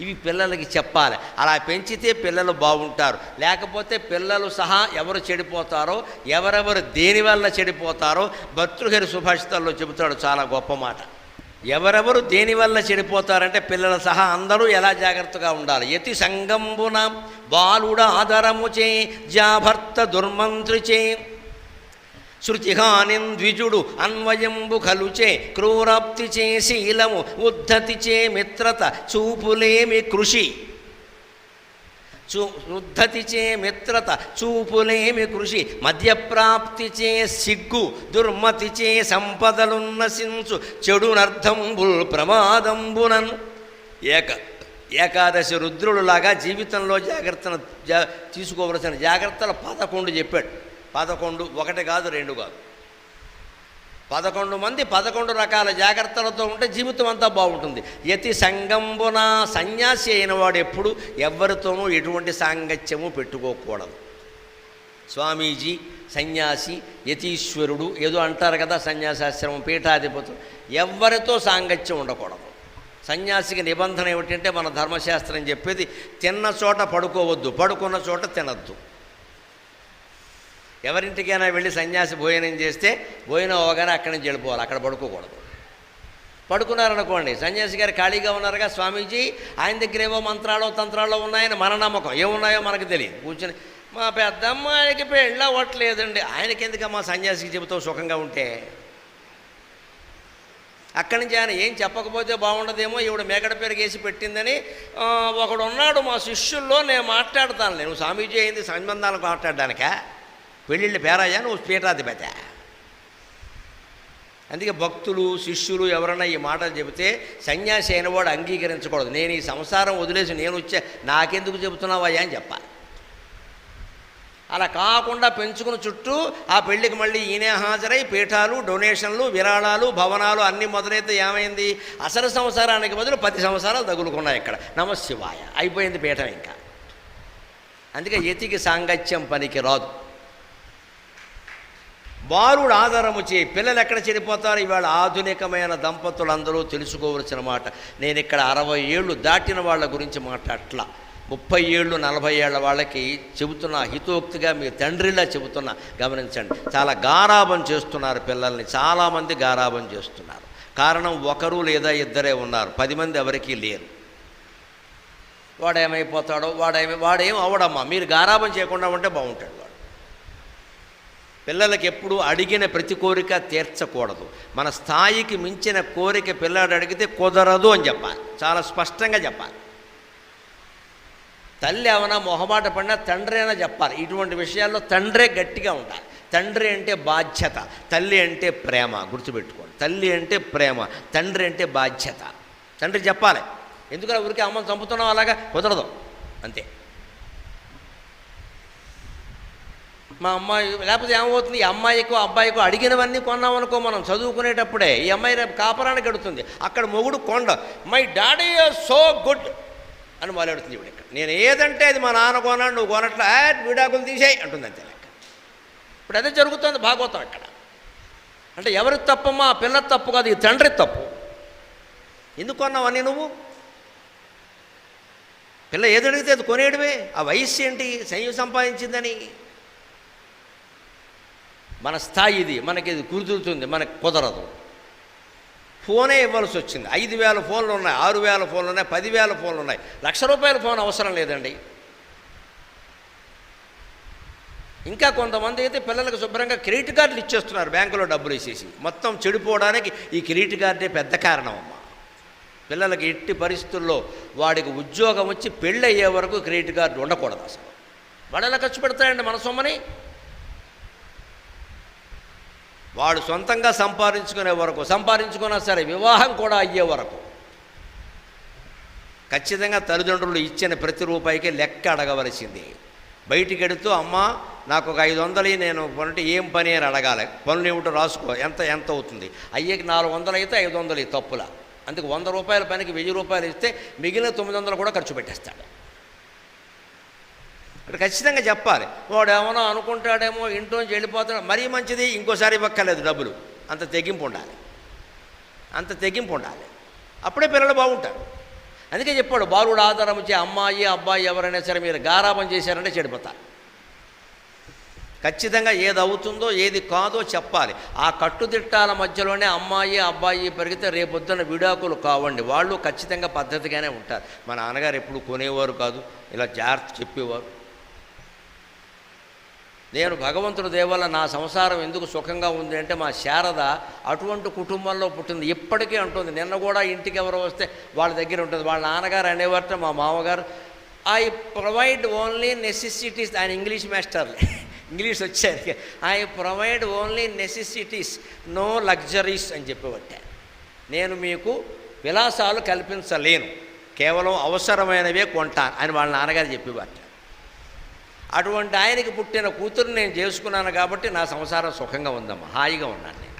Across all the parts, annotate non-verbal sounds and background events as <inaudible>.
ఇవి పిల్లలకి చెప్పాలి. అలా పెంచితే పిల్లలు బాగుంటారు. లేకపోతే పిల్లలు సహా ఎవరు చెడిపోతారో ఎవరెవరు దేనివల్ల చెడిపోతారో భర్తృహరి సుభాషితాల్లో చెబుతాడు చాలా గొప్ప మాట. ఎవరెవరు దేనివల్ల చెడిపోతారంటే పిల్లల సహా అందరూ ఎలా జాగ్రత్తగా ఉండాలి. యతి సంగంబున బాలుడ ఆధారము చే జాభర్త దుర్మంత్రి చే శృతిహానిం ద్విజుడు అన్వయంబు కలుచే క్రూరాప్తి చే శీలము ఉద్ధతి చే మిత్రత చూపులేమి కృషి. చూ ఉద్ధతి చే మిత్రత చూపులేమి కృషి మధ్యప్రాప్తి చే సిగ్గు దుర్మతి చే సంపదలున్నసించు చెడునర్థంబుల్ ప్రమాదంబునన్. ఏక ఏకాదశి రుద్రుడులాగా జీవితంలో జాగ్రత్తను జా తీసుకోవలసిన జాగ్రత్తలు పదకొండు చెప్పాడు. పదకొండు ఒకటి కాదు రెండు కాదు. పదకొండు మంది పదకొండు రకాల జాగ్రత్తలతో ఉంటే జీవితం అంతా బాగుంటుంది. యతి సంగంబున సన్యాసి అయిన వాడు ఎప్పుడు ఎవరితోనూ ఎటువంటి సాంగత్యము పెట్టుకోకూడదు. స్వామీజీ సన్యాసి యతీశ్వరుడు ఏదో అంటారు కదా సన్యాసాశ్రమం పీఠాధిపతులు ఎవరితో సాంగత్యం ఉండకూడదు. సన్యాసికి నిబంధన ఏమిటంటే మన ధర్మశాస్త్రం చెప్పేది తిన్న చోట పడుకోవద్దు పడుకున్న చోట తినద్దు. ఎవరింటికైనా వెళ్ళి సన్యాసి భోజనం చేస్తే భోజనం అవగానే అక్కడి నుంచి వెళ్ళిపోవాలి అక్కడ పడుకోకూడదు. పడుకున్నారనుకోండి సన్యాసి గారు ఖాళీగా ఉన్నారుగా స్వామీజీ ఆయన దగ్గర ఏవో మంత్రాలు తంత్రాలు ఉన్నాయని మన నమ్మకం. ఏమున్నాయో మనకు తెలియదు. కూర్చొని మా పెద్దమ్మాయికి పెళ్ళ అవ్వట్లేదండి. ఆయనకి ఎందుకమ్మా సన్యాసికి చెబుతావు సుఖంగా ఉంటే? అక్కడి నుంచి ఆయన ఏం చెప్పకపోతే బాగుండదేమో ఈవిడ మేకడ పెరిగేసి పెట్టిందని ఒకడున్నాడు మా శిష్యుల్లో నేను మాట్లాడతాను నేను స్వామీజీ అయింది సంబంధాలకు మాట్లాడడానికా? పెళ్ళిళ్ళు పేరాయా? నువ్వు పీఠాధిపతి. అందుకే భక్తులు శిష్యులు ఎవరైనా ఈ మాటలు చెబితే సన్యాసి అయిన వాడు అంగీకరించకూడదు. నేను ఈ సంసారం వదిలేసి నేను వచ్చే నాకెందుకు చెబుతున్నావయ్యా అని చెప్పాలి. అలా కాకుండా పెంచుకుని చుట్టూ ఆ పెళ్ళికి మళ్ళీ ఈయనే హాజరై పీఠాలు డొనేషన్లు విరాళాలు భవనాలు అన్నీ మొదలైతే ఏమైంది? అసలు సంసారానికి బదులు పది సంవత్సరాలు తగులుకున్నాయి ఇక్కడ. నమశివాయ. అయిపోయింది పీఠం ఇంకా. అందుకే యతికి సాంగత్యం పనికి రాదు. బాలుడు ఆధారము చేయి పిల్లలు ఎక్కడ చెడిపోతారు ఇవాళ ఆధునికమైన దంపతులందరూ తెలుసుకోవలసిన మాట. నేను ఇక్కడ అరవై ఏళ్ళు దాటిన వాళ్ళ గురించి మాట్లాడట్లా. ముప్పై ఏళ్ళు నలభై ఏళ్ళ వాళ్ళకి చెబుతున్నా హితోక్తిగా మీ తండ్రిలా చెబుతున్నా గమనించండి. చాలా గారాబం చేస్తున్నారు పిల్లల్ని. చాలామంది గారాబం చేస్తున్నారు. కారణం ఒకరు లేదా ఇద్దరే ఉన్నారు. పది మంది ఎవరికీ లేరు. వాడేమైపోతాడో వాడేమి వాడేం అవడమ్మా. మీరు గారాబం చేయకుండా ఉంటే బాగుంటాడు వాడు. పిల్లలకి ఎప్పుడు అడిగిన ప్రతి కోరిక తీర్చకూడదు. మన స్థాయికి మించిన కోరిక పిల్లాడు అడిగితే కుదరదు అని చెప్పాలి. చాలా స్పష్టంగా చెప్పాలి. తల్లి ఏమైనా మొహమాట పడినా తండ్రి అయినా చెప్పాలి. ఇటువంటి విషయాల్లో తండ్రే గట్టిగా ఉండాలి. తండ్రి అంటే బాధ్యత తల్లి అంటే ప్రేమ గుర్తుపెట్టుకోండి. తల్లి అంటే ప్రేమ తండ్రి అంటే బాధ్యత. తండ్రి చెప్పాలి. ఎందుకంటే ఊరికి అమ్మని చంపుతున్నాం అలాగా? కుదరదు. అంతే. మా అమ్మాయి లేకపోతే ఏమవుతుంది? ఈ అమ్మాయికో అబ్బాయికో అడిగినవన్నీ కొన్నాం అనుకో మనం చదువుకునేటప్పుడే ఈ అమ్మాయి రేపు కాపరానికి గడుతుంది అక్కడ మొగుడు కొండ మై డాడీ సో గుడ్ అని మొదలెడుతుంది ఇప్పుడు ఇక్కడ. నేను ఏదంటే అది మా నాన్న కొనాడు నువ్వు కొనట్లా విడాకులు తీసేయి అంటుంది అంతే లెక్క. ఇప్పుడు అదే జరుగుతుంది భాగవతం ఇక్కడ. అంటే ఎవరి తప్పమ్మా? పిల్ల తప్పు కాదు ఈ తండ్రి తప్పు. ఎందుకు కొన్నావన్నీ నువ్వు? పిల్ల ఏది అడిగితే అది కొనేయడమే. ఆ వయస్సు ఏంటి? సంయు సంపాదించిందని. మన స్థాయి ఇది మనకి ఇది కుదురుతుంది మనకు కుదరదు. ఫోనే ఇవ్వాల్సి వచ్చింది. ఐదు వేల ఫోన్లు ఉన్నాయి ఆరు వేల ఫోన్లు ఉన్నాయి పదివేల ఫోన్లు ఉన్నాయి. లక్ష రూపాయల ఫోన్ అవసరం లేదండి. ఇంకా కొంతమంది అయితే పిల్లలకు శుభ్రంగా క్రెడిట్ కార్డులు ఇచ్చేస్తున్నారు బ్యాంకులో డబ్బులు వేసేసి. మొత్తం చెడిపోవడానికి ఈ క్రెడిట్ కార్డే పెద్ద కారణం అమ్మ. పిల్లలకి ఎట్టి పరిస్థితుల్లో వాడికి ఉద్యోగం వచ్చి పెళ్ళి అయ్యే వరకు క్రెడిట్ కార్డు ఉండకూడదు అసలు. వాడు ఎలా ఖర్చు పెడతాడండి మన సొమ్మని. వాడు సొంతంగా సంపాదించుకునే వరకు సంపాదించుకున్నా సరే వివాహం కూడా అయ్యే వరకు. ఖచ్చితంగా తల్లిదండ్రులు ఇచ్చిన ప్రతి రూపాయికి లెక్క అడగవలసింది. బయటికి ఎడుతూ అమ్మ నాకు ఒక ఐదు వందలు నేను పనుంటే ఏం పని అని అడగాలి. పనులు ఏమిటో రాసుకో ఎంత ఎంత అవుతుంది? అయ్యేకి నాలుగు వందలు అయితే ఐదు వందలు తప్పుల. అందుకు వంద రూపాయల పనికి వెయ్యి రూపాయలు ఇస్తే మిగిలిన తొమ్మిది వందలు కూడా ఖర్చు పెట్టేస్తాడు. ఇక్కడ ఖచ్చితంగా చెప్పాలి. వాడు ఏమన్నా అనుకుంటాడేమో ఇంట్లోంచి వెళ్ళిపోతాడు. మరీ మంచిది ఇంకోసారి ఇవ్వక్కర్లేదు డబ్బులు. అంత తెగింపు ఉండాలి. అంత తెగింపు ఉండాలి. అప్పుడే పిల్లలు బాగుంటారు. అందుకే చెప్పాడు బాలుడు ఆధారం వచ్చి అమ్మాయి అబ్బాయి ఎవరైనా సరే మీరు గారాబం చేశారంటే చెడిపోతారు ఖచ్చితంగా ఏది అవుతుందో ఏది కాదో చెప్పాలి. ఆ కట్టుదిట్టాల మధ్యలోనే అమ్మాయి అబ్బాయి పెరిగితే రేపొద్దున విడాకులు కావండి. వాళ్ళు ఖచ్చితంగా పద్ధతిగానే ఉంటారు. మా నాన్నగారు ఎప్పుడు కొనేవారు కాదు. ఇలా జాగ్రత్త చెప్పేవారు. నేను భగవంతుడు దేవల్ల నా సంసారం ఎందుకు సుఖంగా ఉంది అంటే మా శారద అటువంటి కుటుంబంలో పుట్టింది. ఇప్పటికీ అంటుంది నిన్న కూడా ఇంటికి ఎవరు వస్తే వాళ్ళ దగ్గర ఉంటుంది. వాళ్ళ నాన్నగారు అనేవారట మా మామగారు ఐ ప్రొవైడ్ ఓన్లీ నెసెసిటీస్ ఆయన ఇంగ్లీష్ మాస్టర్లే. ఇంగ్లీష్ వచ్చారు. I provide only necessities no luxuries అని చెప్పేవట్టే నేను మీకు విలాసాలు కల్పించలేను. కేవలం అవసరమైనవే కొంటాను అని వాళ్ళ నాన్నగారు చెప్పేవారు. అటువంటి ఆయనకి పుట్టిన కూతురు నేను చేసుకున్నాను కాబట్టి నా సంసారం సుఖంగా ఉందమ్మా హాయిగా ఉన్నాను నేను.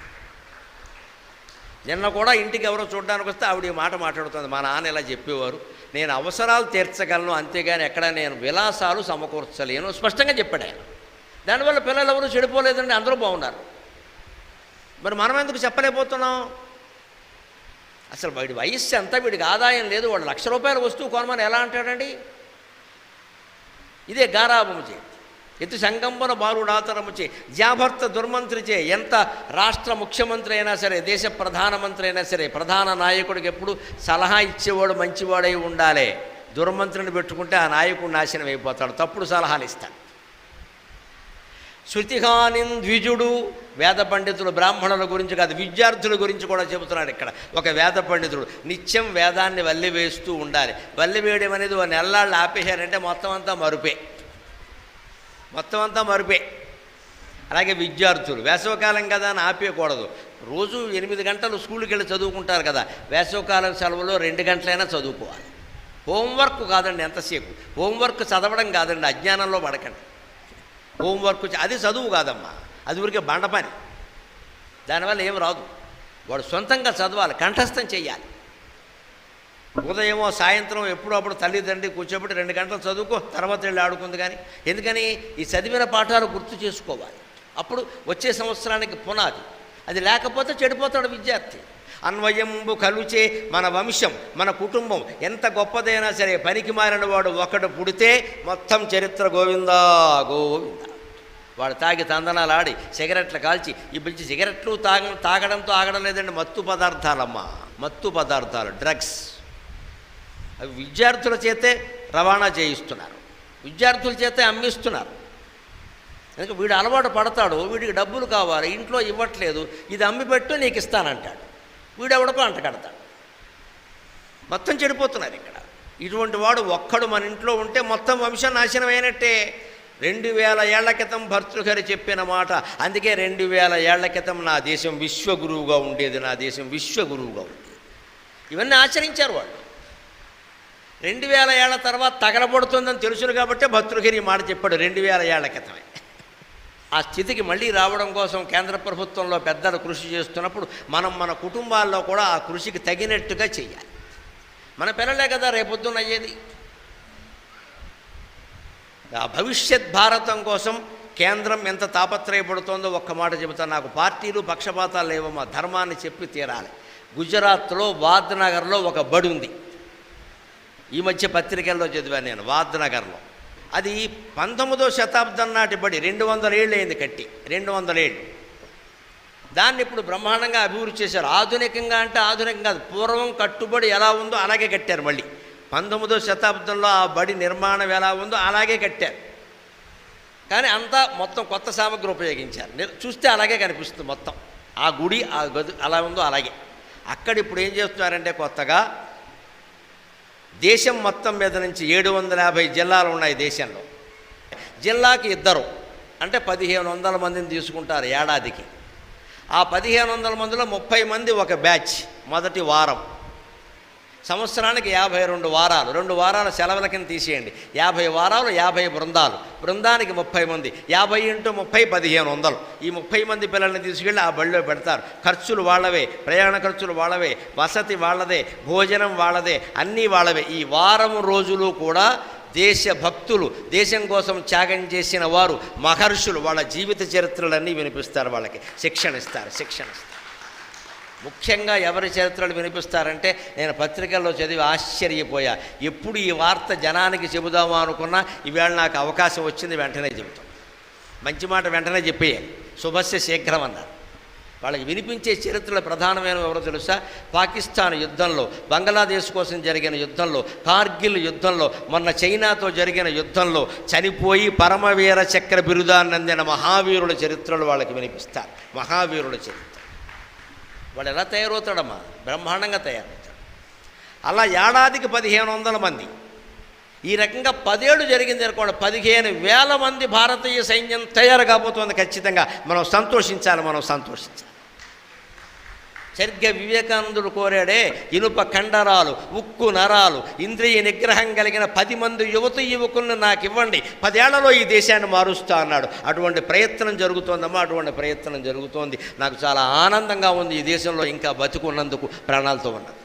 నిన్న కూడా ఇంటికి ఎవరో చూడడానికి వస్తే ఆవిడ ఈ మాట మాట్లాడుతుంది మా నాన్న ఇలా చెప్పేవారు నేను అవసరాలు తీర్చగలను అంతేగాని ఎక్కడ నేను విలాసాలు సమకూర్చలేను స్పష్టంగా చెప్పాడు ఆయన. దానివల్ల పిల్లలు ఎవరు చెడిపోలేదండి అందరూ బాగున్నారు. మరి మనం ఎందుకు చెప్పలేకపోతున్నాం? అసలు వీడి వయస్సు ఎంత వీడికి ఆదాయం లేదు వాడు లక్ష రూపాయల వస్తువు కొనమని ఎలా అంటాడండి? ఇదే గారాభము చే. ఎత్తు సంకంపన బాలుడాతరము చే. జాభర్త దుర్మంత్రి చే. ఎంత రాష్ట్ర ముఖ్యమంత్రి అయినా సరే దేశ ప్రధానమంత్రి అయినా సరే ప్రధాన నాయకుడికి ఎప్పుడు సలహా ఇచ్చేవాడు మంచివాడై ఉండాలి. దుర్మంత్రిని పెట్టుకుంటే ఆ నాయకుడు నాశనం అయిపోతాడు. తప్పుడు సలహాలు ఇస్తాడు. శృతిహానిన్ ద్విజుడు వేద పండితులు బ్రాహ్మణుల గురించి కాదు విద్యార్థుల గురించి కూడా చెబుతున్నాడు ఇక్కడ. ఒక వేద పండితుడు నిత్యం వేదాన్ని వల్లి వేస్తూ ఉండాలి. వల్లి వేయడం అనేది ఓ నెల్లాళ్ళు ఆపేశారంటే మొత్తం అంతా మరుపే. మొత్తం అంతా మరుపే. అలాగే విద్యార్థులు వేసవకాలం కదా అని ఆపేయకూడదు. రోజు ఎనిమిది గంటలు స్కూల్కి వెళ్ళి చదువుకుంటారు కదా వేసవకాలం సెలవులో రెండు గంటలైనా చదువుకోవాలి. హోంవర్క్ కాదండి ఎంతసేపు. హోంవర్క్ చదవడం కాదండి అజ్ఞానంలో పడకండి. హోంవర్క్ అది చదువు కాదమ్మా. అది ఊరికే బండ పని. దానివల్ల ఏం రాదు. వాడు సొంతంగా చదవాలి కంఠస్థం చేయాలి ఉదయమో సాయంత్రం ఎప్పుడో అప్పుడు తల్లిదండ్రి కూర్చోబెట్టి రెండు గంటలు చదువుకో తర్వాత వెళ్ళి ఆడుకుంది కానీ ఎందుకని ఈ చదివిన పాఠాలు గుర్తు చేసుకోవాలి. అప్పుడు వచ్చే సంవత్సరానికి పునాది. అది లేకపోతే చెడిపోతాడు విద్యార్థి. అన్వయంబు కలుచే మన వంశం మన కుటుంబం ఎంత గొప్పదైనా సరే పనికి మారిన వాడు ఒకడు పుడితే మొత్తం చరిత్ర గోవిందా గోవింద. వాడు తాగి తందనాలు ఆడి సిగరెట్లు కాల్చి ఇప్పుడు సిగరెట్లు తాగ తాగడంతో ఆగడం లేదండి. మత్తు పదార్థాలమ్మా మత్తు పదార్థాలు డ్రగ్స్ అవి విద్యార్థుల చేతే రవాణా చేయిస్తున్నారు. విద్యార్థుల చేతే అమ్మిస్తున్నారు. ఎందుకంటే వీడు అలవాటు పడతాడు వీడికి డబ్బులు కావాలి ఇంట్లో ఇవ్వట్లేదు ఇది అమ్మి పెట్టు నీకు ఇస్తానంటాడు. వీడెవడకో అంట కడతాడు. మొత్తం చెడిపోతున్నారు ఇక్కడ. ఇటువంటి వాడు ఒక్కడు మన ఇంట్లో ఉంటే మొత్తం వంశం నాశనం అయినట్టే. రెండు వేల ఏళ్ళ క్రితం భర్తృహరి చెప్పిన మాట అందుకే రెండు వేల ఏళ్ళ క్రితం నా దేశం విశ్వగురువుగా ఉండేది నా దేశం విశ్వగురువుగా ఉండేది. ఇవన్నీ ఆచరించారు వాళ్ళు. రెండు వేల ఏళ్ళ తర్వాత తగలబడుతుందని తెలుసును కాబట్టి భర్తృహరి మాట చెప్పాడు రెండు వేల ఏళ్ళ క్రితమే. ఆ స్థితికి మళ్ళీ రావడం కోసం కేంద్ర ప్రభుత్వంలో పెద్దలు కృషి చేస్తున్నప్పుడు మనం మన కుటుంబాల్లో కూడా ఆ కృషికి తగినట్టుగా చేయాలి. మన పిల్లలే కదా రేపొద్దున అయ్యేది. ఆ భవిష్యత్ భారతం కోసం కేంద్రం ఎంత తాపత్రయపడుతోందో ఒక్క మాట చెబుతా నాకు పార్టీలు పక్షపాతాలు లేవమ్మా ధర్మాన్ని చెప్పి తీరాలి. గుజరాత్లో వాద్నగర్లో ఒక బడి ఉంది. ఈ మధ్య పత్రికల్లో చదివాను నేను వాద్నగర్లో అది పంతొమ్మిదో శతాబ్దం నాటి బడి రెండు వందల ఏళ్ళు అయింది కట్టి. రెండు వందల ఏళ్ళు. దాన్ని ఇప్పుడు బ్రహ్మాండంగా అభివృద్ధి చేశారు. ఆధునికంగా అంటే ఆధునికంగా కాదు పూర్వం కట్టుబడి ఎలా ఉందో అలాగే కట్టారు మళ్ళీ. పంతొమ్మిదో శతాబ్దంలో ఆ బడి నిర్మాణం ఎలా ఉందో అలాగే కట్టారు. కానీ అంతా మొత్తం కొత్త సామగ్రి ఉపయోగించారు. చూస్తే అలాగే కనిపిస్తుంది మొత్తం. ఆ గుడి ఆ గది అలా ఉందో అలాగే. అక్కడ ఇప్పుడు ఏం చేస్తున్నారంటే కొత్తగా దేశం మొత్తం మీద నుంచి ఏడు వందల యాభై జిల్లాలు ఉన్నాయి దేశంలో. జిల్లాకి ఇద్దరు. అంటే పదిహేను వందల మందిని తీసుకుంటారు ఏడాదికి. ఆ పదిహేను వందల మందిలో ముప్పై మంది ఒక బ్యాచ్ మొదటి వారం. సంవత్సరానికి యాభై రెండు వారాలు. రెండు వారాల సెలవుల కింద తీసేయండి. యాభై వారాలు యాభై బృందాలు. బృందానికి ముప్పై మంది. యాభై ఇంటూ ముప్పై పదిహేను వందలు. ఈ ముప్పై మంది పిల్లల్ని తీసుకెళ్ళి ఆ బడిలో పెడతారు. ఖర్చులు వాళ్ళవే ప్రయాణ ఖర్చులు వాళ్ళవే వసతి వాళ్ళదే భోజనం వాళ్ళదే అన్నీ వాళ్ళవే. ఈ వారం రోజులు కూడా దేశ భక్తులు దేశం కోసం త్యాగం చేసిన వారు మహర్షులు. వాళ్ళ జీవిత చరిత్రలన్నీ వినిపిస్తారు వాళ్ళకి. శిక్షణ ఇస్తారు శిక్షణ ఇస్తారు. ముఖ్యంగా ఎవరి చరిత్రలు వినిపిస్తారంటే నేను పత్రికల్లో చదివి ఆశ్చర్యపోయా. ఎప్పుడు ఈ వార్త జనానికి చెబుదామా అనుకున్నా ఈవేళ నాకు అవకాశం వచ్చింది వెంటనే చెబుతాం. మంచి మాట వెంటనే చెప్పేయాలి. శుభస్య శీఘ్రం అన్నారు. వాళ్ళకి వినిపించే చరిత్రలో ప్రధానమైన ఎవరో తెలుసా? పాకిస్తాన్ యుద్ధంలో బంగ్లాదేశ్ కోసం జరిగిన యుద్ధంలో కార్గిల్ యుద్ధంలో మొన్న చైనాతో జరిగిన యుద్ధంలో చనిపోయి పరమవీర చక్ర బిరుదాన్ని అందిన మహావీరుల చరిత్రలు వాళ్ళకి వినిపిస్తారు. మహావీరుల చరిత్ర. వాడు ఎలా తయారవుతాడమ్మా? బ్రహ్మాండంగా తయారవుతాడు. అలా ఏడాదికి పదిహేను వందల మంది. ఈ రకంగా పదేళ్ళు జరిగింది అనుకోండి పదిహేను వేల మంది భారతీయ సైన్యం తయారు కాబోతోంది ఖచ్చితంగా. మనం సంతోషించాలి మనం సంతోషించాలి. సరిగ్గా వివేకానందుడు కోరాడే ఇనుప కండరాలు ఉక్కు నరాలు ఇంద్రియ నిగ్రహం కలిగిన పది మంది యువత యువకులను నాకు ఇవ్వండి పదేళ్ళలో ఈ దేశాన్ని మారుస్తా అన్నాడు. అటువంటి ప్రయత్నం జరుగుతోందమ్మా అటువంటి ప్రయత్నం జరుగుతోంది. నాకు చాలా ఆనందంగా ఉంది ఈ దేశంలో ఇంకా బతుకున్నందుకు ప్రాణాలతో ఉన్నది.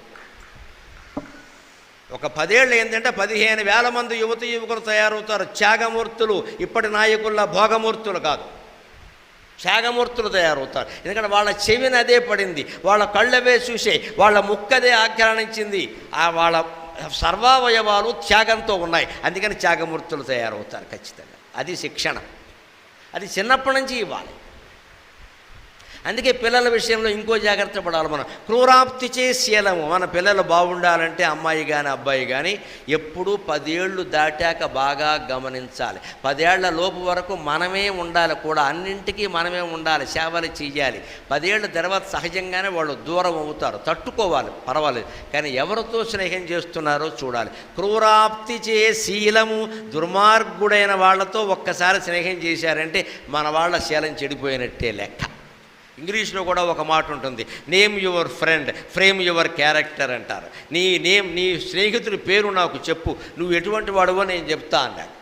ఒక పదేళ్ళు ఏంటంటే పదిహేను వేల మంది యువత యువకులు తయారవుతారు. త్యాగమూర్తులు ఇప్పటి నాయకుల భోగమూర్తులు కాదు. త్యాగమూర్తులు తయారవుతారు. ఎందుకంటే వాళ్ళ చెవిని అదే పడింది. వాళ్ళ కళ్ళవే చూసే వాళ్ళ ముక్కదే ఆఖ్యానించింది. ఆ వాళ్ళ సర్వావయవాలు త్యాగంతో ఉన్నాయి. అందుకని త్యాగమూర్తులు తయారవుతారు ఖచ్చితంగా. అది శిక్షణ. అది చిన్నప్పటి నుంచి ఇవ్వాలి. అందుకే పిల్లల విషయంలో ఇంకో జాగ్రత్త పడాలి మనం. క్రూరాప్తి శీలము మన పిల్లలు బాగుండాలంటే అమ్మాయి కానీ అబ్బాయి కానీ ఎప్పుడూ పదేళ్ళు దాటాక బాగా గమనించాలి. పదేళ్ళ లోపు వరకు మనమే ఉండాలి కూడా. అన్నింటికీ మనమే ఉండాలి సేవలు చేయాలి. పదేళ్ళ తర్వాత సహజంగానే వాళ్ళు దూరం అవుతారు. తట్టుకోవాలి పర్వాలేదు. కానీ ఎవరితో స్నేహం చేస్తున్నారో చూడాలి. క్రూరాప్తి చే శీలము దుర్మార్గుడైన వాళ్ళతో ఒక్కసారి స్నేహం చేశారంటే మన వాళ్ళ శీలం చెడిపోయినట్టే లెక్క. ఇంగ్లీష్లో కూడా ఒక మాట ఉంటుంది name your friend frame your character అంటారు. నీ నేమ్ నీ స్నేహితుడి పేరు నాకు చెప్పు నువ్వు ఎటువంటి వాడువో నేను చెప్తా అన్నాడు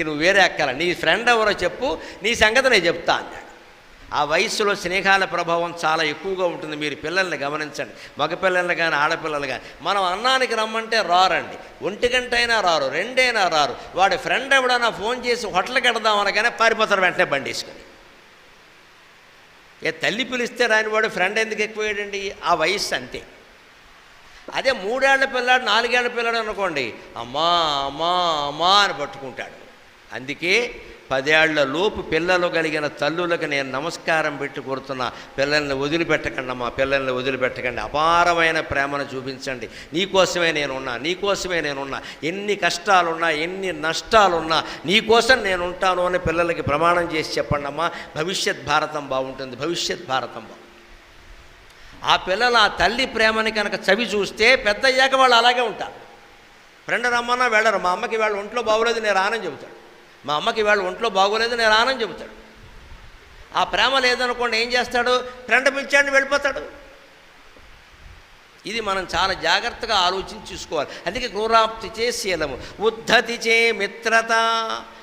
<laughs> నువ్వు వేరే అక్కల నీ ఫ్రెండ్ ఎవరో చెప్పు నీ సంగతి నేను చెప్తా అన్నాడు ఆ వయస్సులో స్నేహాల ప్రభావం చాలా ఎక్కువగా ఉంటుంది. మీరు పిల్లల్ని గమనించండి. మగపిల్లల్ని కానీ ఆడపిల్లలు కానీ మనం అన్నానికి రమ్మంటే రారండి. ఒంటి గంట అయినా రారు రెండైనా రారు. వాడి ఫ్రెండ్ ఎవడన్నా ఫోన్ చేసి హోటల్కి వెడదామనగానే పారిపోతారు వెంటనే బండి వేసుకుని ఏ తల్లి పిలిస్తే రానివాడు ఫ్రెండ్ ఎందుకు ఎక్కువయ్యాడండి? ఆ వయస్సు అంతే. అదే మూడేళ్ళ పిల్లాడు నాలుగేళ్ళ పిల్లాడు అనుకోండి అమ్మా అమ్మా అమ్మా అని పట్టుకుంటాడు. అందుకే పదేళ్ళ లోపు పిల్లలు కలిగిన తల్లులకు నేను నమస్కారం పెట్టి కోరుతున్నా పిల్లల్ని వదిలిపెట్టకండి అమ్మా పిల్లల్ని వదిలిపెట్టకండి. అపారమైన ప్రేమను చూపించండి. నీకోసమే నేనున్నా నీకోసమే నేనున్నా. ఎన్ని కష్టాలున్నా ఎన్ని నష్టాలున్నా నీకోసం నేను ఉంటాను అని పిల్లలకి ప్రమాణం చేసి చెప్పండి అమ్మా భవిష్యత్ భారతం బాగుంటుంది భవిష్యత్ భారతం బాగుంటుంది. ఆ పిల్లలు ఆ తల్లి ప్రేమని కనుక చవి చూస్తే పెద్ద అయ్యాక వాళ్ళు అలాగే ఉంటారు. ఫ్రెండ్ రమ్మన్నా వెళ్ళరు మా అమ్మకి వాళ్ళు ఒంట్లో బాగోలేదు నేను రానని చెబుతాడు. మా అమ్మకి వాళ్ళు ఒంట్లో బాగోలేదు నేను రానని చెబుతాడు. ఆ ప్రేమ లేదనుకోండి ఏం చేస్తాడు? ఫ్రెండ్ పిలిచాడు వెళ్ళిపోతాడు. ఇది మనం చాలా జాగ్రత్తగా ఆలోచించి చూసుకోవాలి. అందుకే క్రూరాప్తి చే శీలము ఉద్ధతి చే మిత్రత.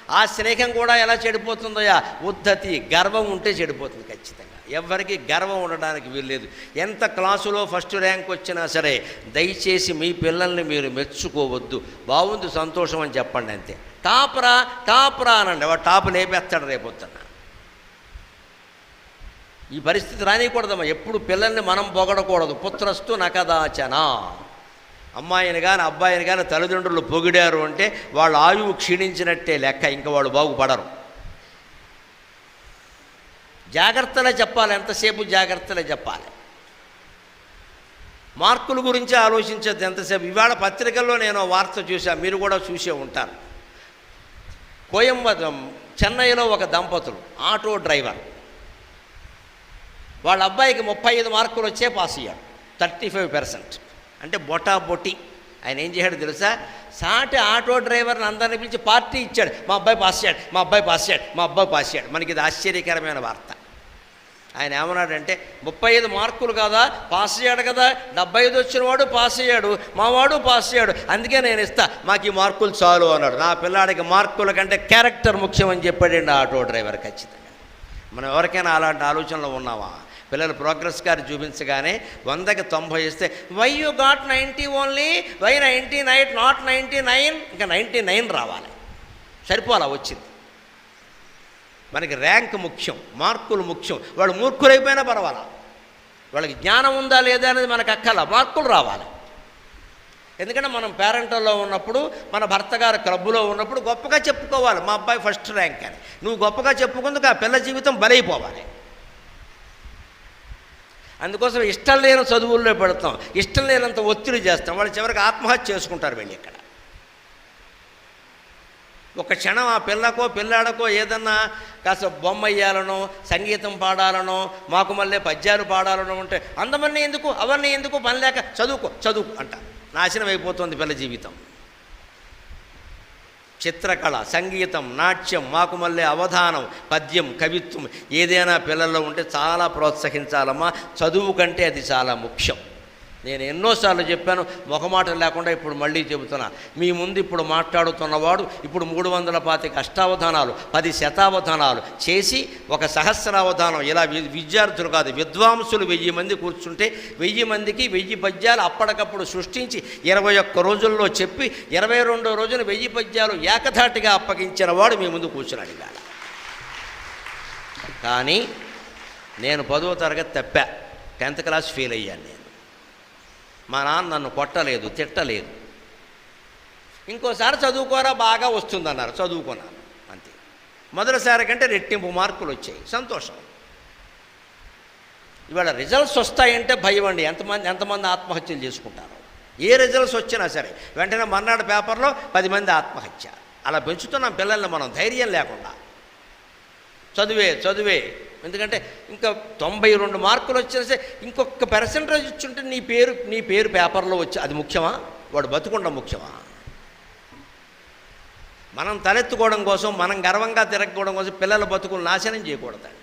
ఆ స్నేహం కూడా ఎలా చెడిపోతుందోయా ఉద్ధతి గర్వం ఉంటే చెడిపోతుంది ఖచ్చితంగా. ఎవరికి గర్వం ఉండడానికి వీల్లేదు. ఎంత క్లాసులో ఫస్ట్ ర్యాంక్ వచ్చినా సరే దయచేసి మీ పిల్లల్ని మీరు మెచ్చుకోవద్దు. బాగుంది సంతోషం అని చెప్పండి అంతే. టాపరా టాప్రా అనండి. వాడు టాప్ లేపేస్తాడు రేపొద్దున ఈ పరిస్థితి రానియకూడదమ్మా ఎప్పుడు పిల్లల్ని మనం పొగడకూడదు. పుత్రస్తు నకదాచన. అమ్మాయిని కానీ అబ్బాయిని కానీ తల్లిదండ్రులు పొగిడారు అంటే వాళ్ళ ఆయువు క్షీణించినట్టే లెక్క. ఇంకా వాళ్ళు బాగుపడరు. జాగ్రత్తలే చెప్పాలి. ఎంతసేపు జాగ్రత్తలే చెప్పాలి. మార్కుల గురించి ఆలోచించద్దు ఎంతసేపు? ఇవాళ పత్రికల్లో నేను వార్త చూసా మీరు కూడా చూసే ఉంటారు. కోయంబ చెన్నైలో ఒక దంపతులు ఆటో డ్రైవర్. వాళ్ళ అబ్బాయికి ముప్పై ఐదు మార్కులు వచ్చే పాస్ అయ్యాడు థర్టీ ఫైవ్ పర్సెంట్. అంటే బొటా బొటి. ఆయన ఏం చేశాడు తెలుసా? సాటి ఆటో డ్రైవర్ని అందరిని పిలిచి పార్టీ ఇచ్చాడు. మా అబ్బాయి పాస్ అయ్యాడు మా అబ్బాయి పాస్ చేయాడు మా అబ్బాయి పాస్ అయ్యాడు. మనకి ఇది ఆశ్చర్యకరమైన వార్త. ఆయన ఏమన్నాడంటే ముప్పై ఐదు మార్కులు కదా పాస్ అయ్యాడు కదా డెబ్బై ఐదు వచ్చిన వాడు పాస్ అయ్యాడు మావాడు పాస్ అయ్యాడు అందుకే నేను ఇస్తా మాకు ఈ మార్కులు చాలు అన్నాడు. నా పిల్లాడికి మార్కుల కంటే క్యారెక్టర్ ముఖ్యమని చెప్పాడండి ఆటో డ్రైవర్ ఖచ్చితంగా. మనం ఎవరికైనా అలాంటి ఆలోచనలు ఉన్నావా పిల్లలు ప్రోగ్రెస్ కార్డు చూపించగానే వందకి తొంభై ఇస్తే why you got ninety only why ninety nine not ninety nine ఇంకా నైంటీ నైన్ రావాలి. సరిపోలా వచ్చింది. మనకి ర్యాంక్ ముఖ్యం మార్కులు ముఖ్యం. వాళ్ళు మూర్ఖులైపోయినా పర్వాలా? వాళ్ళకి జ్ఞానం ఉందా లేదా అనేది మనకు అక్కల మార్కులు రావాలి. ఎందుకంటే మనం పేరెంటల్లో ఉన్నప్పుడు మన భర్త గారు క్లబ్లో ఉన్నప్పుడు గొప్పగా చెప్పుకోవాలి మా అబ్బాయి ఫస్ట్ ర్యాంక్ అని. నువ్వు గొప్పగా చెప్పుకుందుకు ఆ పిల్ల జీవితం బలైపోవాలి. అందుకోసం ఇష్టం లేని చదువుల్లో పెడతాం ఇష్టం లేనంత ఒత్తిడి చేస్తాం వాళ్ళు చివరికి ఆత్మహత్య చేసుకుంటారు వెళ్ళి ఇక్కడ ఒక క్షణం ఆ పిల్లకో పిల్లాడకో ఏదన్నా కాస్త బొమ్మ వేయాలనో సంగీతం పాడాలనో మాకు మళ్ళీ పద్యాలు పాడాలనో ఉంటే అందమన్నీ ఎందుకు అవన్నీ ఎందుకు పని లేక చదువుకో చదువు అంట. నాశనం అయిపోతుంది పిల్ల జీవితం. చిత్రకళ సంగీతం నాట్యం మాకు మళ్ళీ అవధానం పద్యం కవిత్వం ఏదైనా పిల్లల్లో ఉంటే చాలా ప్రోత్సహించాలమ్మా. చదువు కంటే అది చాలా ముఖ్యం. నేను ఎన్నోసార్లు చెప్పాను మొహమాట లేకుండా ఇప్పుడు మళ్ళీ చెబుతున్నా. మీ ముందు ఇప్పుడు మాట్లాడుతున్నవాడు ఇప్పుడు మూడు వందల పాతిక అష్టావధానాలు పది శతావధానాలు చేసి ఒక సహస్రావధానం. ఇలా వి- విద్యార్థులు కాదు విద్వాంసులు వెయ్యి మంది కూర్చుంటే వెయ్యి మందికి వెయ్యి పద్యాలు అప్పటికప్పుడు సృష్టించి ఇరవై ఒక్క రోజుల్లో చెప్పి ఇరవై రెండో రోజున వెయ్యి పద్యాలు ఏకధాటిగా అప్పగించిన వాడు మీ ముందు కూర్చున్నాడు ఇవాళ. కానీ నేను పదో తరగతి తప్పా. టెన్త్ క్లాస్ ఫెయిల్ అయ్యాను నేను. మా నాన్న నన్ను కొట్టలేదు తిట్టలేదు. ఇంకోసారి చదువుకోరా బాగా వస్తుందన్నారు. చదువుకున్నాను అంతే. మొదటిసారి కంటే రెట్టింపు మార్కులు వచ్చాయి. సంతోషం. ఇవాళ రిజల్ట్స్ వస్తాయంటే భయం అండి ఎంతమంది ఎంతమంది ఆత్మహత్యలు చేసుకుంటారు? ఏ రిజల్ట్స్ వచ్చినా సరే వెంటనే మర్నాడు పేపర్లో పది మంది ఆత్మహత్య. అలా పెంచుతున్నాం పిల్లల్ని మనం ధైర్యం లేకుండా. చదువే చదువే. ఎందుకంటే ఇంకా తొంభై రెండు మార్కులు వచ్చేసి ఇంకొక పర్సంటేజ్ ఇచ్చుంటే నీ పేరు నీ పేరు పేపర్లో వచ్చి అది ముఖ్యమా? వాడు బతుకుండడం ముఖ్యమా? మనం తలెత్తుకోవడం కోసం మనం గర్వంగా తిరగకోవడం కోసం పిల్లల బతుకులు నాశనం చేయకూడదండి.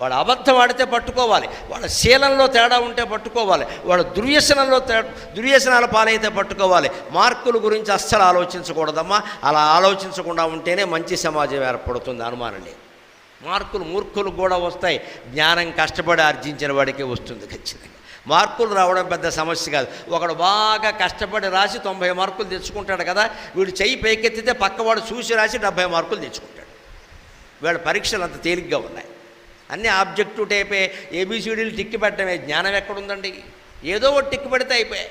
వాడు అబద్ధం ఆడితే పట్టుకోవాలి వాళ్ళ శీలంలో తేడా ఉంటే పట్టుకోవాలి వాళ్ళ దుర్వ్యసనంలో తే దుర్వ్యసనాల పాలైతే పట్టుకోవాలి. మార్కుల గురించి అస్సలు ఆలోచించకూడదమ్మా. అలా ఆలోచించకుండా ఉంటేనే మంచి సమాజం ఏర్పడుతుంది అనుమానం లేదు మార్కులు మూర్ఖులు కూడా వస్తాయి. జ్ఞానం కష్టపడి ఆర్జించిన వాడికే వస్తుంది ఖచ్చితంగా. మార్కులు రావడం పెద్ద సమస్య కాదు. ఒకడు బాగా కష్టపడి రాసి తొంభై మార్కులు తెచ్చుకుంటాడు కదా వీడు చెయ్యి పైకెత్తితే పక్కవాడు చూసి రాసి డెబ్భై మార్కులు తెచ్చుకుంటాడు. వీళ్ళ పరీక్షలు అంత తేలిగ్గా ఉన్నాయి. అన్ని ఆబ్జెక్టివ్ టైపే ఏబీసీడీలు టిక్కి పెట్టడమే. జ్ఞానం ఎక్కడుందండి? ఏదో ఒకటి టిక్కి పెడితే అయిపోయాయి.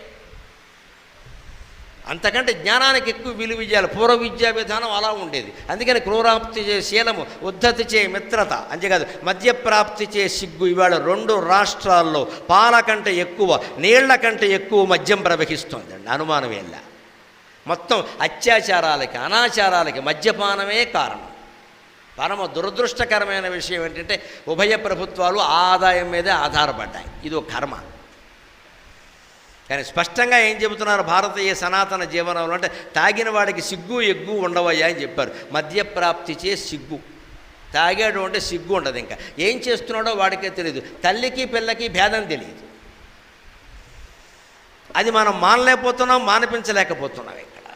అంతకంటే జ్ఞానానికి ఎక్కువ విలువ ఇవ్వాలి పూర్వ విద్యా విధానం అలా ఉండేది. అందుకని క్రూరాప్తి చే శీలము ఉద్ధతి చే మిత్రత అంతేకాదు మద్యప్రాప్తి చే సిగ్గు ఇవాళ రెండు రాష్ట్రాల్లో పాల కంటే ఎక్కువ నీళ్ళ కంటే ఎక్కువ మద్యం ప్రవహిస్తోందండి అనుమానం వెళ్ళ మొత్తం అత్యాచారాలకి అనాచారాలకి మద్యపానమే కారణం. పరమ దురదృష్టకరమైన విషయం ఏంటంటే ఉభయ ప్రభుత్వాలు ఆదాయం మీదే ఆధారపడ్డాయి. ఇది ఒక కర్మ. కానీ స్పష్టంగా ఏం చెబుతున్నారు? భారతీయ సనాతన జీవనంలో అంటే తాగిన వాడికి సిగ్గు ఎగ్గు ఉండవయ్యా అని చెప్పారు. మద్యప్రాప్తి చే సిగ్గు. తాగాడు అంటే సిగ్గు ఉండదు ఇంకా. ఏం చేస్తున్నాడో వాడికే తెలియదు తల్లికి పిల్లకి భేదం తెలియదు అది మనం మానలేకపోతున్నాం మానిపించలేకపోతున్నాం ఇక్కడ.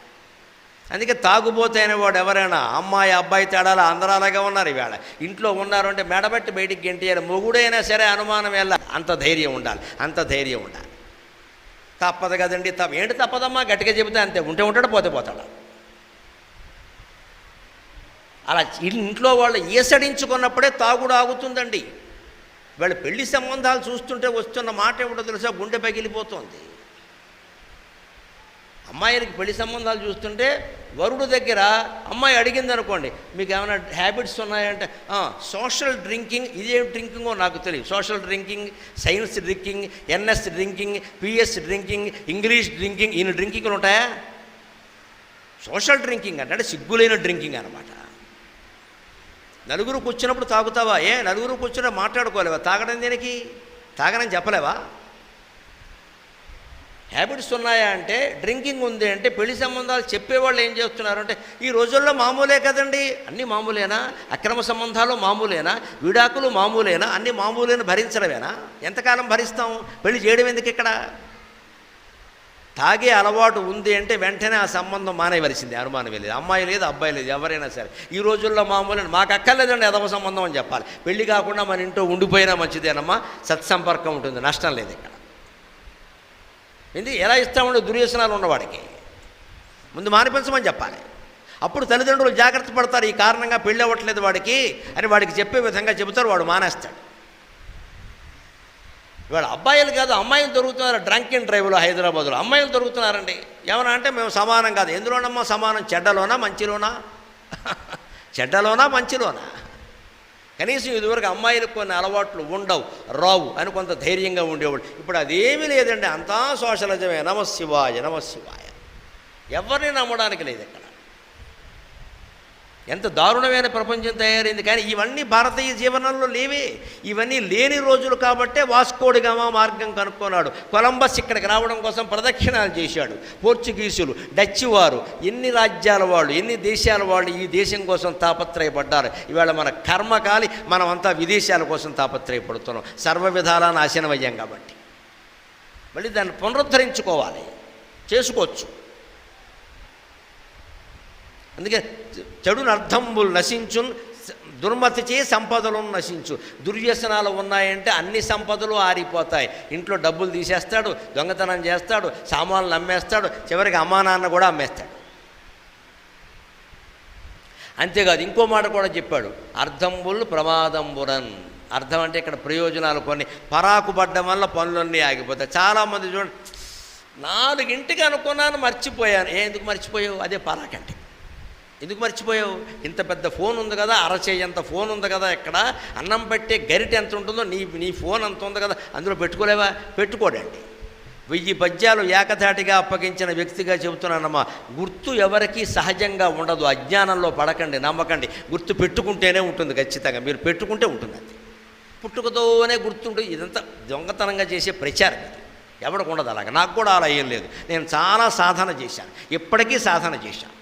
అందుకే తాగుబోతైన వాడు ఎవరైనా అమ్మాయి అబ్బాయి తేడాలు అందరూ అలాగే ఉన్నారు ఈవేళ. ఇంట్లో ఉన్నారు అంటే మెడబట్టి బయటికి గెంటేయాలి. మొగుడైనా సరే అనుమానం వెళ్ళాలి అంత ధైర్యం ఉండాలి. అంత ధైర్యం ఉండాలి. తప్పదు కదండి తప్ప ఏంటి తప్పదమ్మా? గట్టిగా చెబితే అంతే ఉంటే ఉంటాడు పోతే పోతాడు. అలా ఇంట్లో వాళ్ళు ఈసడించుకున్నప్పుడే తాగుడు ఆగుతుందండి. వాళ్ళు పెళ్ళి సంబంధాలు చూస్తుంటే వస్తున్న మాట ఏమిటో తెలుసా? గుండె పగిలిపోతుంది. అమ్మాయిలకి పెళ్ళి సంబంధాలు చూస్తుంటే వరుడు దగ్గర అమ్మాయి అడిగింది అనుకోండి మీకు ఏమైనా హ్యాబిట్స్ ఉన్నాయంటే సోషల్ డ్రింకింగ్ ఇదేం డ్రింకింగో నాకు తెలియదు. Social drinking science drinking NS drinking PS drinking English drinking ఈయన డ్రింకింగ్లు ఉంటాయా? సోషల్ డ్రింకింగ్ అంటే సిగ్గులైన డ్రింకింగ్ అనమాట నలుగురు కూర్చున్నప్పుడు తాగుతావా? ఏ నలుగురు కూర్చున్నా మాట్లాడుకోలేవా? తాగడం దేనికి? తాగనని చెప్పలేవా? హ్యాబిట్స్ ఉన్నాయా అంటే డ్రింకింగ్ ఉంది అంటే పెళ్ళి సంబంధాలు చెప్పేవాళ్ళు ఏం చేస్తున్నారు అంటే ఈ రోజుల్లో మామూలే కదండి. అన్ని మామూలేనా? అక్రమ సంబంధాలు మామూలేనా? విడాకులు మామూలేనా? అన్ని మామూలేని భరించడమేనా? ఎంతకాలం భరిస్తాం? పెళ్ళి చేయడం ఎందుకు ఇక్కడ? తాగే అలవాటు ఉంది అంటే వెంటనే ఆ సంబంధం మానేవలసింది అనుమానం లేదు. అమ్మాయి లేదు అబ్బాయి లేదు ఎవరైనా సరే. ఈ రోజుల్లో మామూలు మాకు అక్కర్లేదండి ఎదవ సంబంధం అని చెప్పాలి. పెళ్ళి కాకుండా మన ఇంట్లో ఉండిపోయినా మంచిదేనమ్మా. సత్సంపర్కం ఉంటుంది నష్టం లేదు ఇక్కడ. ఇది ఎలా ఇస్తామండి దుర్వ్యసనాలు ఉన్నవాడికి. ముందు మానిపించమని చెప్పాలి. అప్పుడు తల్లిదండ్రులు జాగ్రత్త పడతారు ఈ కారణంగా పెళ్ళి అవ్వట్లేదు వాడికి అని వాడికి చెప్పే విధంగా చెబుతారు వాడు మానేస్తాడు. ఇవాళ అబ్బాయిలు కాదు అమ్మాయిలు దొరుకుతున్నారు డ్రంక్ అండ్ డ్రైవ్లో హైదరాబాద్లో. అమ్మాయిలు దొరుకుతున్నారండి. ఏమన్నా అంటే మేము సమానం కాదు. ఎందులోనమ్మా సమానం? చెడ్డలోనా? మంచిలోనా? <laughs> చెడ్డలోనా? మంచిలోనా? కనీసం ఇదివరకు అమ్మాయిలకు కొన్ని అలవాట్లు ఉండవు రావు అని కొంత ధైర్యంగా ఉండేవాళ్ళు. ఇప్పుడు అదేమీ లేదండి అంతా సోషలిజమే. నమశివాయ నమశివాయ. ఎవరిని నమ్మడానికి లేదు ఇక్కడ. ఎంత దారుణమైన ప్రపంచం తయారైంది. కానీ ఇవన్నీ భారతీయ జీవనంలో లేవే. ఇవన్నీ లేని రోజులు కాబట్టే వాస్కోడిగామా మార్గం కనుక్కున్నాడు. కొలంబస్ ఇక్కడికి రావడం కోసం ప్రదక్షిణాలు చేశాడు. పోర్చుగీసులు డచ్ వారు ఎన్ని రాజ్యాల వాళ్ళు ఎన్ని దేశాల వాళ్ళు ఈ దేశం కోసం తాపత్రయపడ్డారు. ఇవాళ మన కర్మకాలి మనం అంతా విదేశాల కోసం తాపత్రయపడుతున్నాం. సర్వ విధాలా నాశనమయ్యాం కాబట్టి. మళ్ళీ దాన్ని పునరుద్ధరించుకోవాలి. చేసుకోవచ్చు. అందుకే చెడు అర్థంబులు నశించు దుర్మతి చే సంపదలు నశించు. దుర్వ్యసనాలు ఉన్నాయంటే అన్ని సంపదలు ఆరిపోతాయి. ఇంట్లో డబ్బులు తీసేస్తాడు దొంగతనం చేస్తాడు సామాన్లు అమ్మేస్తాడు చివరికి అమ్మా నాన్న కూడా అమ్మేస్తాడు. అంతేకాదు ఇంకో మాట కూడా చెప్పాడు. అర్థంబుల్ ప్రమాదంబురన్. అర్థం అంటే ఇక్కడ ప్రయోజనాలు కొన్ని. పరాకు పడ్డం వల్ల పనులన్నీ ఆగిపోతాయి. చాలామంది చూడండి నాలుగింటికి అనుకున్నాను మర్చిపోయాను. ఏ ఎందుకు మర్చిపోయావు? అదే పరాకంటే. ఎందుకు మర్చిపోయావు? ఇంత పెద్ద ఫోన్ ఉంది కదా అరచేయంత ఫోన్ ఉంది కదా ఇక్కడ. అన్నం పెట్టే గరిట ఎంత ఉంటుందో నీ నీ ఫోన్ అంత ఉంది కదా అందులో పెట్టుకోలేవా? పెట్టుకోడండి. వెయ్యి పద్యాలు ఏకధాటిగా అప్పగించిన వ్యక్తిగా చెబుతున్నానమ్మా గుర్తు ఎవరికీ సహజంగా ఉండదు. అజ్ఞానంలో పడకండి నమ్మకండి. గుర్తు పెట్టుకుంటేనే ఉంటుంది ఖచ్చితంగా. మీరు పెట్టుకుంటే ఉంటుంది అది. పుట్టుకతోనే గుర్తుంటుంది ఇదంతా దొంగతనంగా చేసే ప్రచారం ఇది. ఎవరికి ఉండదు అలాగా. నాకు కూడా అలా ఏం లేదు. నేను చాలా సాధన చేశాను. ఇప్పటికీ సాధన చేశాను.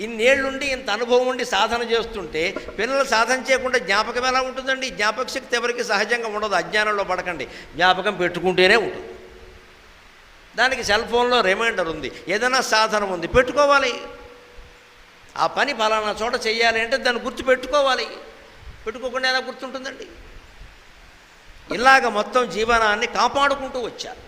ఇన్నేళ్ళుండి ఇంత అనుభవం ఉండి సాధన చేస్తుంటే పిల్లలు సాధన చేయకుండా జ్ఞాపకం ఎలా ఉంటుందండి? జ్ఞాపక శక్తి ఎవరికి సహజంగా ఉండదు. అజ్ఞానంలో పడకండి. జ్ఞాపకం పెట్టుకుంటేనే ఉంటుంది. దానికి సెల్ ఫోన్లో రిమైండర్ ఉంది. ఏదైనా సాధనం ఉంది. పెట్టుకోవాలి. ఆ పని ఫలానా చోట చేయాలి అంటే దాన్ని గుర్తు పెట్టుకోవాలి. పెట్టుకోకుండా ఎలా గుర్తుంటుందండి? ఇలాగ మొత్తం జీవనాన్ని కాపాడుకుంటూ వచ్చారు.